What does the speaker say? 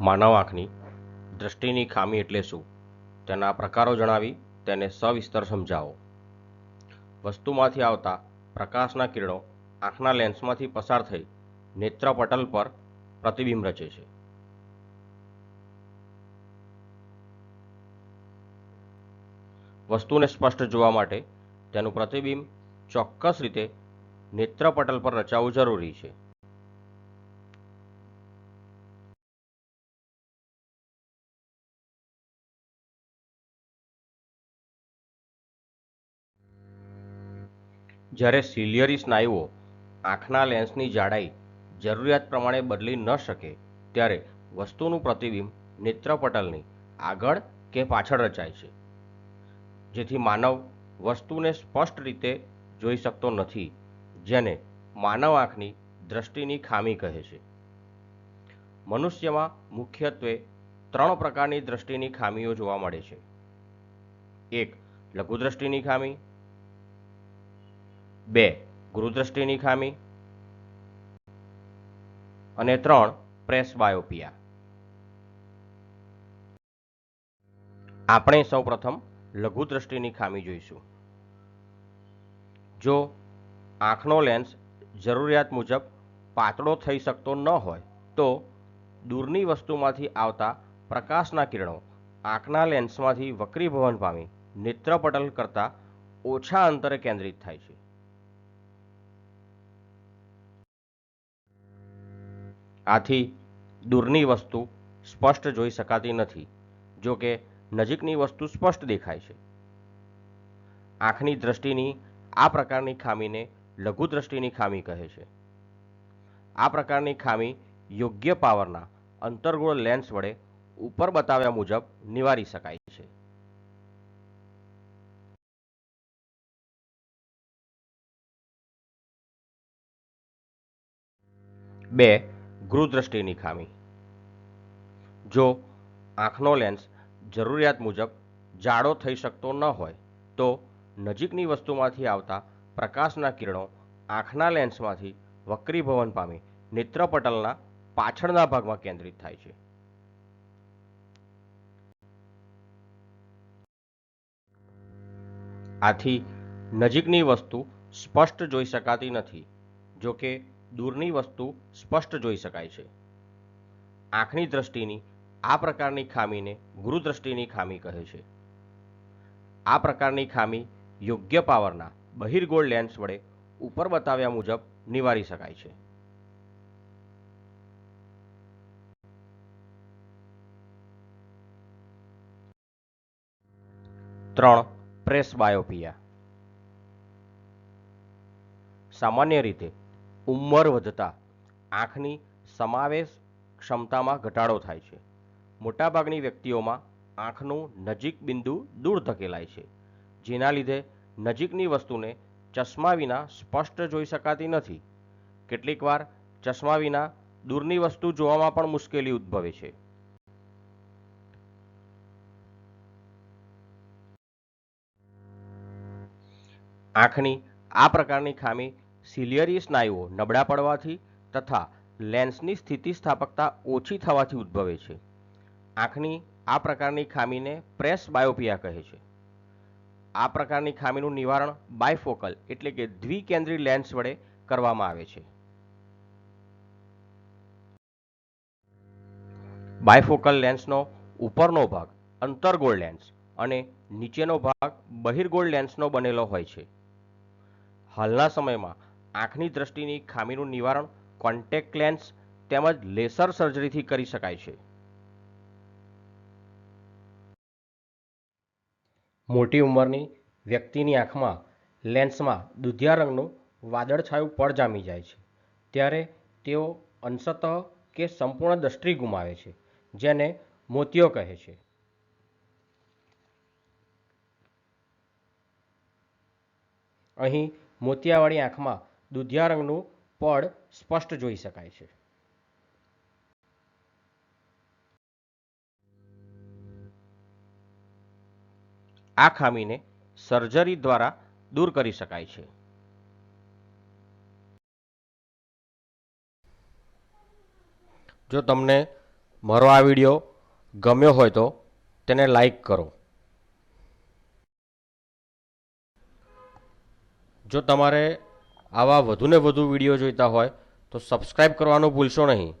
માનવ આંખની દૃષ્ટિની ખામી એટલે શું? તેના પ્રકારો જણાવી તેને સવિસ્તર સમજાવો. વસ્તુમાંથી આવતા પ્રકાશના કિરણો આંખના લેન્સમાંથી પસાર થઈ નેત્રપટલ પર પ્રતિબિંબ રચે છે. વસ્તુને સ્પષ્ટ જોવા માટે તેનું પ્રતિબિંબ ચોક્કસ રીતે નેત્રપટલ પર રચાવવું જરૂરી છે. જ્યારે સિલિયરી સ્નાયુઓ આંખના લેન્સની જાડાઈ જરૂરિયાત પ્રમાણે બદલી ન શકે, ત્યારે વસ્તુનું પ્રતિબિંબ નેત્રપટલની આગળ કે પાછળ રચાય છે. જેથી માનવ વસ્તુને સ્પષ્ટ રીતે જોઈ શકતો નથી, જેને માનવ આંખની દ્રષ્ટિની ખામી કહે છે. મનુષ્યમાં મુખ્યત્વે ત્રણ પ્રકારની દ્રષ્ટિની ખામીઓ જોવા મળે છે. એક, લઘુદ્રષ્ટિની ખામી બે, ગુરુદ્રષ્ટિની ખામી અને ત્રણ, પ્રેસ બાયોપિયા. આપણે સૌપ્રથમ લઘુદ્રષ્ટિની ખામી જોઈશું. જો આંખનો લેન્સ જરૂરિયાત મુજબ પાતળો થઈ શકતો ન હોય, તો દૂરની વસ્તુમાંથી આવતા પ્રકાશના કિરણો આંખના લેન્સમાંથી વક્રીભવન પામી નેત્રપટલ કરતાં ઓછા અંતરે કેન્દ્રિત થાય છે. આથી દૂરની વસ્તુ સ્પષ્ટ જોઈ શકાતી નથી, જો કે નજીકની વસ્તુ સ્પષ્ટ દેખાય છે. આંખની દ્રષ્ટિની આ પ્રકારની ખામીને લઘુદ્રષ્ટિની ખામી કહે છે. આ પ્રકારની ખામી યોગ્ય પાવરના અંતર્ગોળ લેન્સ વડે ઉપર બતાવ્યા મુજબ નિવારી શકાય છે. બે ગૃહદ્રષ્ટિની ખામી. જો આંખનો લેન્સ જરૂરિયાત મુજબ જાડો થઈ શકતો ન હોય, તો નજીકની વસ્તુમાંથી આવતા પ્રકાશના કિરણો આંખના લેન્સમાંથી વક્રીભવન પામી નેત્રપટલના પાછળના ભાગમાં કેન્દ્રિત થાય છે. આથી નજીકની વસ્તુ સ્પષ્ટ જોઈ શકાતી નથી જો કે દૂરની વસ્તુ સ્પષ્ટ જોઈ શકાય છે. આંખની દ્રષ્ટિની આ પ્રકારની ખામીને ગુરુદ્રષ્ટિની ખામી કહે છે. આ પ્રકારની ખામી યોગ્ય પાવરના બહિર્ગોળ લેન્સ વડે ઉપર બતાવ્યા મુજબ નિવારી શકાય છે. ત્રણ પ્રેસ બાયોપિયા સામાન્ય રીતે ઉંમર વધતા આંખની સમાવેશ ક્ષમતામાં ઘટાડો થાય છે. મોટાભાગની વ્યક્તિઓમાં આંખનું નજીક બિંદુ દૂર ધકેલાય છે, જેના લીધે નજીકની વસ્તુને ચશ્મા વિના સ્પષ્ટ જોઈ શકાતી નથી. કેટલીકવાર ચશ્મા વિના દૂરની વસ્તુ જોવામાં પણ મુશ્કેલી ઉદ્ભવે છે. આંખની આ પ્રકારની ખામી સિલિયરી સ્નાયુઓ નબળા પડવાથી તથા લેન્સની સ્થિતિસ્થાપકતા ઓછી થવાથી ઉદ્ભવે છે. આંખની આ પ્રકારની ખામીને પ્રેસ બાયોપિયા કહે છે. આ પ્રકારની ખામીનું નિવારણ બાયફોકલ એટલે કે દ્વિકેન્દ્રી લેન્સ વડે કરવામાં આવે છે. બાયફોકલ લેન્સનો ઉપરનો ભાગ અંતર્ગોળ લેન્સ અને નીચેનો ભાગ બહિર્ગોળ લેન્સનો બનેલો હોય છે. હાલના સમયમાં આંખની દ્રષ્ટિની ખામીનું નિવારણ કોન્ટેક્ટ લેન્સ તેમજ લેસર સર્જરીથી કરી શકાય છે. મોટી ઉંમરની વ્યક્તિની આંખમાં લેન્સમાં દુધિયા રંગનું વાદળછાયું પડ જામી જાય છે. ત્યારે તેઓ અંશતઃ કે સંપૂર્ણ દ્રષ્ટિ ગુમાવે છે, જેને મોતિયો કહે છે. અહીં મોતિયાવાળી આંખમાં દુધિયા રંગનું પડ સ્પષ્ટ જોઈ શકાય છે. આ ખામીને સર્જરી દ્વારા દૂર કરી શકાય છે. જો તમને મારો આ વીડિયો ગમ્યો હોય તો તેને લાઈક કરો. જો તમારે આવા વધુને વધુ વીડિયો જોઈતા હોય તો સબસ્ક્રાઈબ કરવાનું ભૂલશો નહીં.